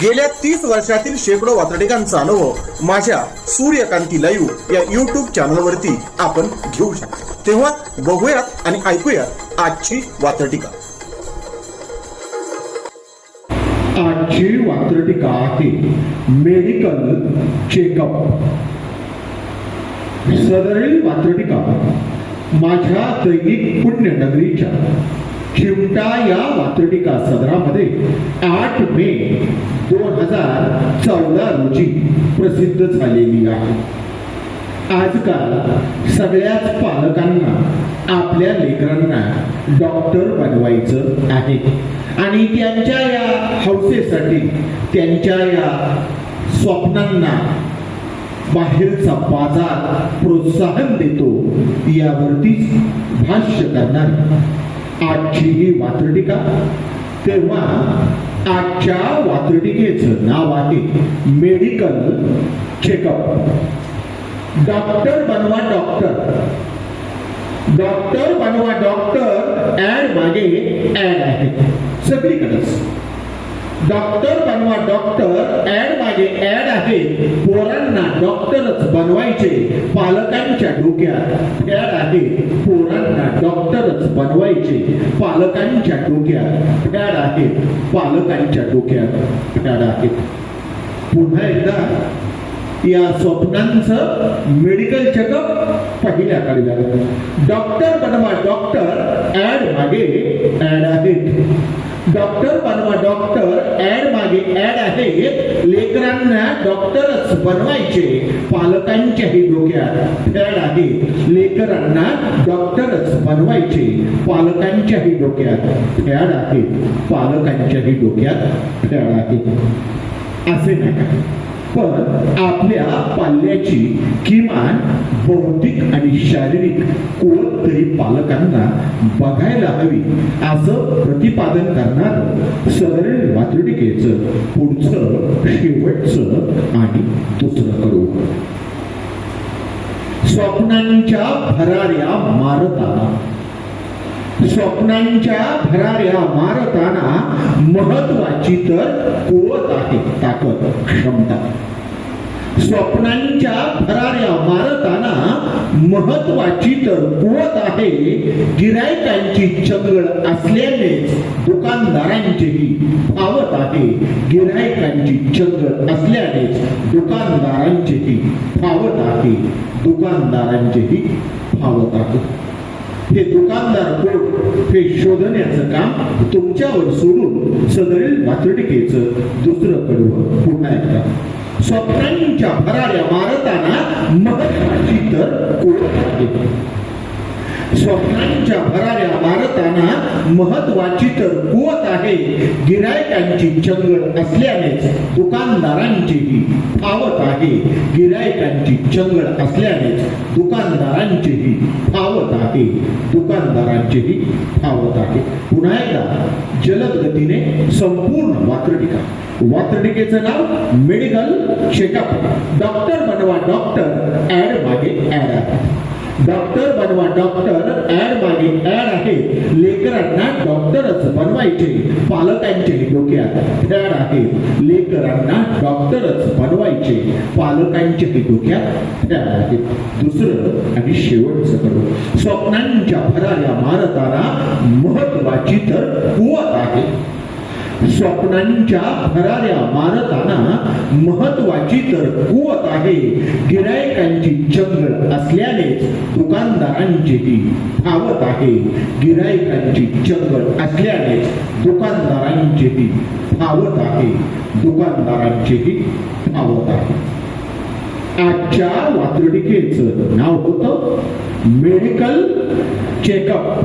गेल्या तीस वर्षातील शेकडो वातडिकांचा अनुभव माझ्या सूर्यकांती लाईव्ह या युट्यूब चॅनलवरती आपण घेऊ शकतो. तेव्हा बघूयात आणि ऐकूयात आजची वातडिका आजची वात्रटिका आहे मेडिकल चेकअप. सदरील वात्रटिका माझ्या दैनिक पुण्यनगरीच्या. चिमटा या वात्रटिका सदरामध्ये आठ मे दोन हजार चौदा रोजी प्रसिद्ध झालेली आहे. आजकाल सगळ्याच पालकांना आपल्या लेकरांना डॉक्टर बनवायचं आहे. आणि त्यांच्या या हौसेसाठी त्यांच्या या स्वप्नांना बाहेरचा बाजार प्रोत्साहन देतो यावरतीच भाष्य करणार. आजची ही वात्रटिका तेव्हा आजच्या वात्रटिकेचं नाव आहे मेडिकल चेकअप डॉक्टर बनवा डॉक्टर डॉक्टर बनवा डॉक्टर ऍड मागे ऍड आहे. सगळीकडेच. डॉक्टर बनवा डॉक्टर ऍड मागे ऍड आहे. पोरांना डॉक्टरच बनवायचे. पालकांच्या डोक्यात फॅड आहे. पोरांना डॉक्टरच बनवायचे. पालकांच्या डोक्यात फॅड आहे. पालकांच्या डोक्यात फॅड आहे. पुन्हा एकदा या स्वप्नांचं मेडिकल चेकअप पहिल्या कडव्यात डॉक्टर बनवा डॉक्टर ऍड मागे ऍड आहेत. डॉक्टर बनवा डॉक्टर ऍड मागे ऍड आहे. लेकरांना डॉक्टरच बनवायचे. पालकांच्याही डोक्यात फॅड आहे. लेकरांना डॉक्टरच बनवायचे. पालकांच्याही डोक्यात फॅड आहे. पालकांच्याही डोक्यात फॅड आहे. असे नाही. पण आपल्या पाल्याची किमान बौद्धिक आणि शारीरिक कुवत तरी पालकांना बघायला हवी असं प्रतिपादन करणार सदरील वातडिकेचं पुढचं शेवटचं आणि दुसरं करू. स्वप्नांच्या भराऱ्या मारताना स्वप्नांच्या भराऱ्या मारताना महत्वाची तर कुवत आहे ताकद क्षमता. स्वप्नांच्या भराऱ्या मारताना महत्वाची तर कुवत आहे गिरायकांची चंगळ असल्याने दुकानदारांचेही फावत आहे गिरायकांची चंगळ असल्याने दुकानदारांचेही फावत आहे दुकानदारांचेही फावत आहे. हे दुकानदार कोण? हे शोधण्याचं काम तुमच्यावर सोडून सदरील वातडिकेचं दुसरं कडवं पुन्हा एकदा. स्वप्नांच्या भराऱ्या मारताना महत्वाची तर कोण आहे? स्वप्नांच्या भराऱ्या भारताना महत्वाची तर कुवत आहे. गिरायकांची चंगळ असल्यानेच दुकानदारांचीही फावत आहे. गिरायकांची चंगळ असल्यानेच दुकानदारांचीही फावत आहे. दुकानदारांचीही फावत आहे. पुन्हा एकदा जलद गतीने संपूर्ण वात्रटिका. वात्रटिकेचं नाव मेडिकल चेकअप डॉक्टर बनवा डॉक्टर ऍड मागे ऍड आहे. डॉक्टर बनवा डॉक्टर ऍड मागे ऍड आहे. लेकरांना डॉक्टरच बनवायचे. पालकांचे डोक्यात फॅड आहे. लेकरांना डॉक्टरच बनवायचे. पालकांचे डोक्यात फॅड आहे. दुसरं आणि शेवटचं करू. स्वप्नांच्या भराऱ्या मारताना महत्वाची तर कुवत आहे. स्वप्नांच्या भराऱ्या मारताना महत्वाची तर कुवत आहे. गिरायकांची चंगळ दुकानदारांची ती फावत आहे. गिरायकांची चंगळ दुकानदारांची ती फावत आहे. दुकानदारांची ती फावत आहे. आजच्या वात्रटिकेचं नाव होतं मेडिकल चेकअप.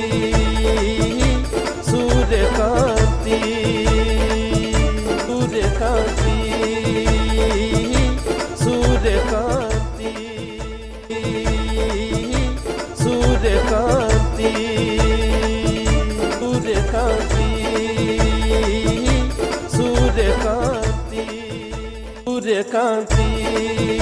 ಕಾಂತಿ